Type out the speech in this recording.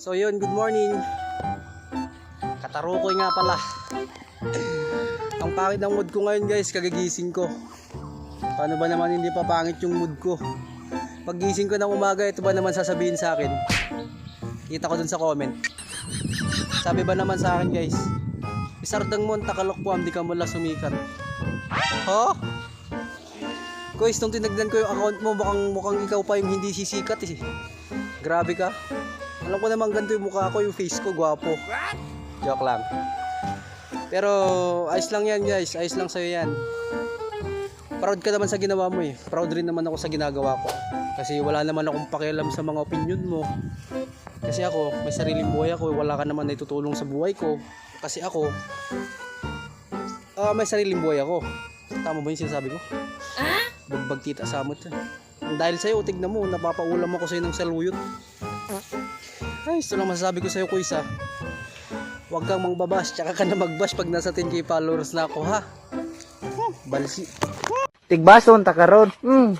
So yun, good morning. Katarukoy nga pala. Ang pangit ng mood ko ngayon guys, kagigising ko. Paano ba naman hindi pa pangit yung mood ko? Paggising ko ng umaga, ito ba naman sasabihin sa akin? Kita ko dun sa comment. Sabi ba naman sa akin guys, Isardang mo ang takalokpuan, di ka mula sumikat. Ha? Guys, nung tinagdan ko yung account mo, mukhang, mukhang ikaw pa yung hindi sisikat eh. Grabe ka. Alam ko naman ganito yung mukha ko, yung face ko, gwapo. Joke lang. Pero, ayos lang yan guys, ayos lang sa'yo yan. Proud ka naman sa ginawa mo eh. Proud rin naman ako sa ginagawa ko. Kasi wala naman akong pakialam sa mga opinion mo. Kasi ako, may sariling buhay ako, wala ka naman naitutulong sa buhay ko. Kasi ako, ah may sariling buhay ako. Tama ba yung sinasabi ko? Bagbag tita samot yan. Dahil sa'yo, tignan mo, napapaulam ako sa'yo ng saluyot. Ay, ito lang masasabi ko sa'yo, Kuisa. Huwag kang mangbabash, tsaka ka na magbash pag nasa 10k followers na ako, ha? Balsi. Tigbason ta karon. Mm.